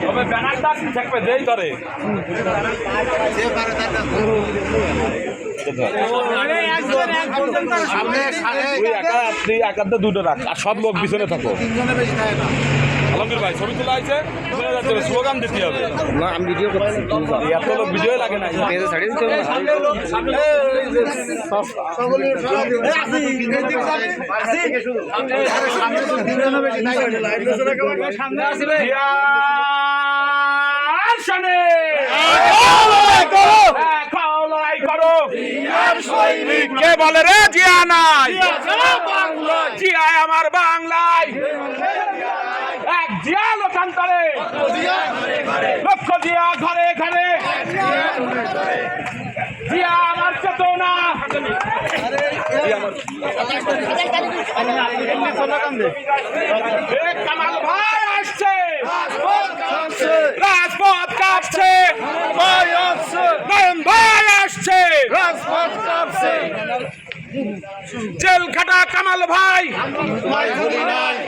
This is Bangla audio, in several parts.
তবে ব্যানারটা থাকবে? দেই ধরে একা দুটো রাখ আর সব লোক পিছনে থাকো। আলমগীর ভাই ছবি তোলা আছে স্লোগান দিতে হবে। না আমি ভিডিও করছি এত লোক ভিডিও লাগে না। পেজে ছাড়িয়ে দিতে হবে না। জিয়ার সামনে এখন লড়াই করো কে বলে রে? জিয়া নাই। জিয়া আমার বাংলায় এক জিয়া লোকান্তরে লক্ষ জিয়া ঘরে ঘরে জিয়া আমার চেতনা। আসছে। রাজপথ নয়ন ভাই আসছে। জেল খাটা কামাল ভাই।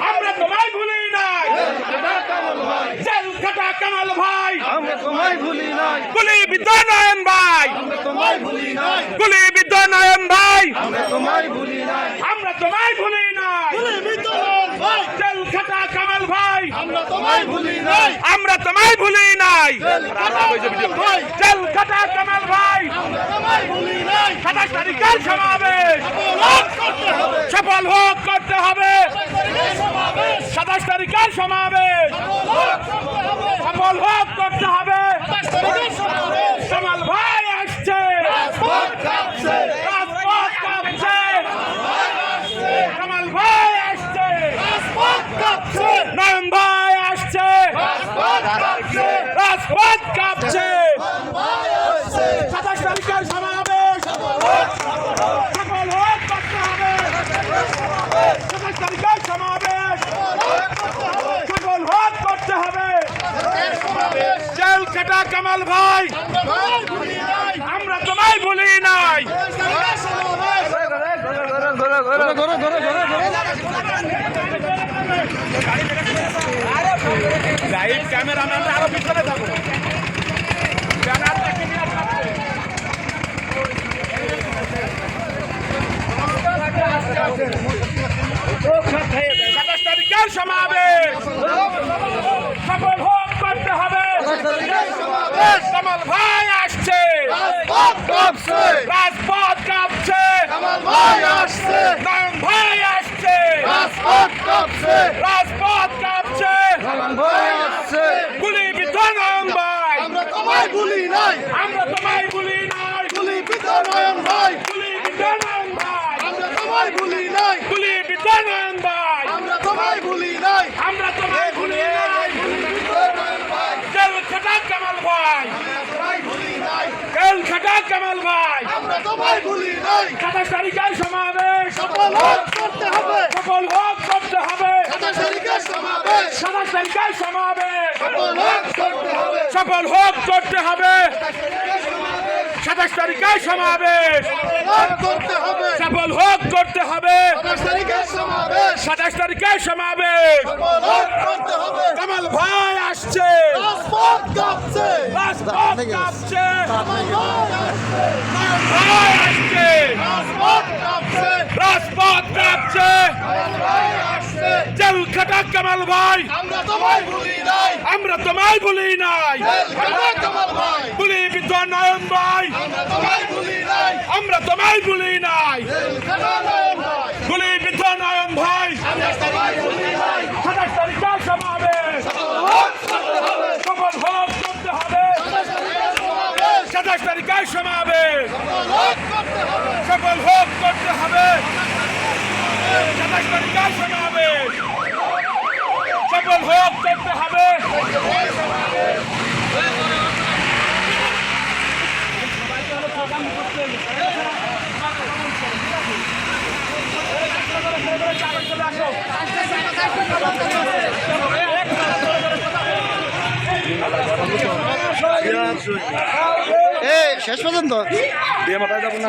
আমরা তোমায় ভুলি জেল খাটা কামাল ভাই ভাই ভাই আমরা তোমায় ভুলি নাই। জেল খাটা কামাল ভাই। আমরা তোমায় ভুলি নাই। জেল খাটা কামাল ভাই। সাতাশ তারিখের সমাবেশ সফল হোক করতে হবে সাতাশ তারিখের সমাবেশ। সফল হোক, করতে হবে। কামাল ভাই আসছে। কামাল ভাই আসছে। নয়ন ভাই আসছে। রাজপথ কাঁপছে সাতাশ তারিখের সমাবেশ সফল হোক করতে হবে সাতাশ তারিখের সমাবেশ সফল হোক করতে হবে কাটা কামাল ভাই। আমরা তোমায় ভুলি নাই। লাইভ ক্যামেরাম্যানরা আরও পিছনে থাকো ব্যানারটাকে নিয়ে থাকো। সাতাশ তারিখের সমাবেশ সফল হোক করতে হবে কামাল ভাই আসছে রাজপথ কাঁপছে। নয়ন ভাই আসছে। রাজপথ কাঁপছে। গুলি বিদ্ধ নয়ন ভাই। আমরা তোমায় ভুলি নাই। আমরা তোমায় ভুলি নাই। গুলি পিতা নয়ন ভাই। গুলি বিদ্ধ নয়ন ভাই। আমরা তোমায় ভুলি নাই। গুলি বিদ্ধ নয়ন ভাই। আমরা তোমায় ভুলি নাই। আমরা তোমায় ভুলি নাই। জেল খাটা কামাল ভাই তোমায় ভুলি নাই জেল খাটা কামাল ভাই। আমরা ভুলি নাই। সাতাশ তারিখের সমাবেশ। সফল হোক করতে হবে। সফল হোক করতে হবে। সাতাশ তারিখের সমাবেশ। সাতাশ তারিখের সমাবেশ। সফল হোক করতে হবে। সফল হোক করতে হবে। সাতাশ তারিখের সমাবেশ। করতে হবে। সফল হোক করতে হবে। সাতাশ তারিখের সমাবেশ। সাতাশ তারিখের সমাবেশ। কামাল ভাই আসছে। রাজপথ কাঁপছে। ভাই আমার ভাই আসছে। জেল খাটা কামাল ভাই। আমরা তোমায় ভুলি নাই। আমরা তোমায় ভুলি নাই। জেল কামাল ভাই। ভাই। আমরা তোমায় ভুলি নাই। আমরা তোমায় ভুলি নাই জেল খাটা নয়ন ভাই গুলি বিদ্ধ নয়ন ভাই আমরা তোমায় ভুলি নাই সাতাশ তারিখের সমাবেশ হোক করতে হবে সফল হোক করতে হবে সাতাশ তারিখের সমাবেশ সাতাশ তারিখের সমাবেশ হোক করতে হবে সফল হোক করতে হবে সাতাশ তারিখের সমাবেশ সফল হোক করতে হবে শেষ পর্যন্ত। দিয়ে মাথায় যাব না।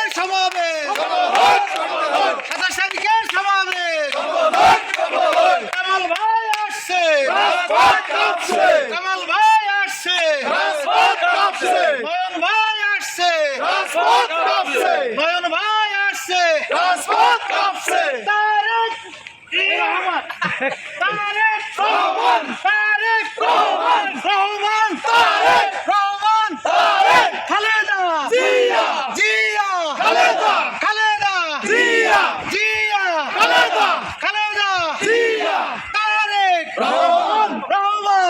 রাজপথ কাঁপছে তারেক রহমান। তারেক রহমান। তারেক